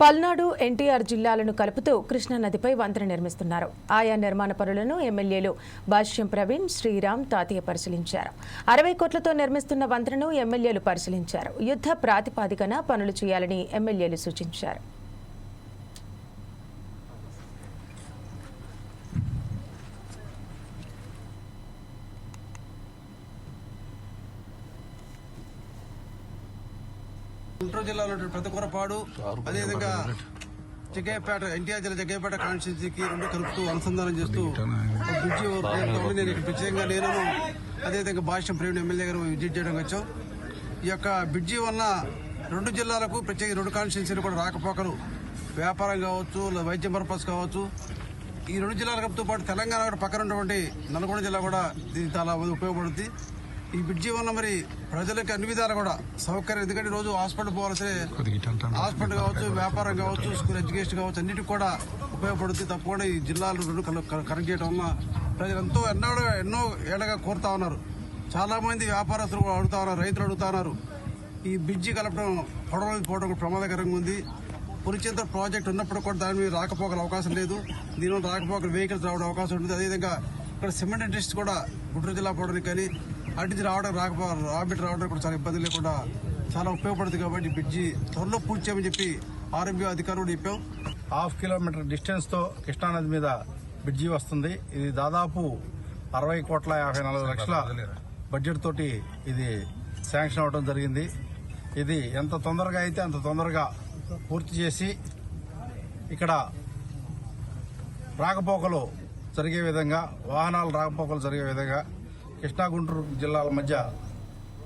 పల్నాడు ఎన్టీఆర్ జిల్లాలను కలుపుతూ కృష్ణానదిపై వంతెన నిర్మిస్తున్నారు. ఆయా నిర్మాణ పనులను ఎమ్మెల్యేలు భాష్యం ప్రవీణ్ శ్రీరామ్ తాతయ్య పరిశీలించారు. అరవై కోట్లతో నిర్మిస్తున్న వంతెనను ఎమ్మెల్యేలు పరిశీలించారు. యుద్ధ ప్రాతిపాదికన పనులు చేయాలని ఎమ్మెల్యేలు సూచించారు. గుంటూరు జిల్లాలో ఉన్నటువంటి పెద్దకూరపాడు అదేవిధంగా జగ్గయ్యపేట ఎన్టీఆర్ జిల్లా జగ్గయ్యపేట కాన్స్టిట్యూన్సీకి రెండు కలుపుతూ అనుసంధానం చేస్తూ బ్రిడ్జి. నేను ఇక్కడ ప్రత్యేకంగా నేను అదేవిధంగా భాష్యం ప్రేమిణ ఎమ్మెల్యే గారు విజిట్ చేయడానికి వచ్చాం. ఈ యొక్క బ్రిడ్జి వలన రెండు జిల్లాలకు ప్రత్యేక రెండు కాన్స్టిట్యూన్సీలు కూడా రాకపోకలు. వ్యాపారం కావచ్చు వైద్యం పర్పస్ కావచ్చు. ఈ రెండు జిల్లాలతో పాటు తెలంగాణ కూడా పక్కన ఉన్నటువంటి నల్గొండ జిల్లా కూడా దీనికి చాలా ఉపయోగపడుతుంది ఈ బ్రిడ్జి వల్ల మరి ప్రజలకు అన్ని విధాలు కూడా సౌకర్యం. ఎందుకంటే రోజు హాస్పిటల్ పోవాల్సి హాస్పిటల్ కావచ్చు వ్యాపారం కావచ్చు స్కూల్ ఎడ్యుకేషన్ కావచ్చు అన్నిటికి కూడా ఉపయోగపడుతుంది. తప్పకుండా ఈ జిల్లాలు రెండు కనెక్ట్ చేయడం వల్ల ప్రజలు ఎంతో ఎన్నో ఎన్నో ఏళ్ళగా కోరుతా ఉన్నారు. చాలా మంది వ్యాపారస్తులు కూడా అడుగుతా ఉన్నారు రైతులు అడుగుతా ఉన్నారు. ఈ బ్రిడ్జి కలపడం పొడవలు పోవడం ప్రమాదకరంగా ఉంది. పులిచింత ప్రాజెక్ట్ ఉన్నప్పుడు కూడా దాని మీద రాకపోకల అవకాశం లేదు. దీనివల్ల రాకపోకల వెహికల్స్ రావడం అవకాశం ఉంటుంది. అదేవిధంగా ఇక్కడ సిమెంట్ ఇండస్ట్రీ కూడా గుంటూరు జిల్లా పోవడానికి కానీ అటు రావడం రాకపో రాబిట్ రావడానికి కూడా చాలా ఇబ్బంది లేకుండా చాలా ఉపయోగపడుతుంది కాబట్టి బ్రిడ్జి త్వరలో పూర్తి చేయమని చెప్పి ఆరోగ్య అధికారులు చెప్పాం. హాఫ్ కిలోమీటర్ డిస్టెన్స్తో కృష్ణానది మీద బ్రిడ్జి వస్తుంది. ఇది దాదాపు అరవై కోట్ల యాభై నాలుగు లక్షల బడ్జెట్ తోటి ఇది శాంక్షన్ అవడం జరిగింది. ఇది ఎంత తొందరగా అయితే అంత తొందరగా పూర్తి చేసి ఇక్కడ రాకపోకలు జరిగే విధంగా వాహనాలు రాకపోకలు జరిగే విధంగా కృష్ణా గుంటూరు జిల్లాల మధ్య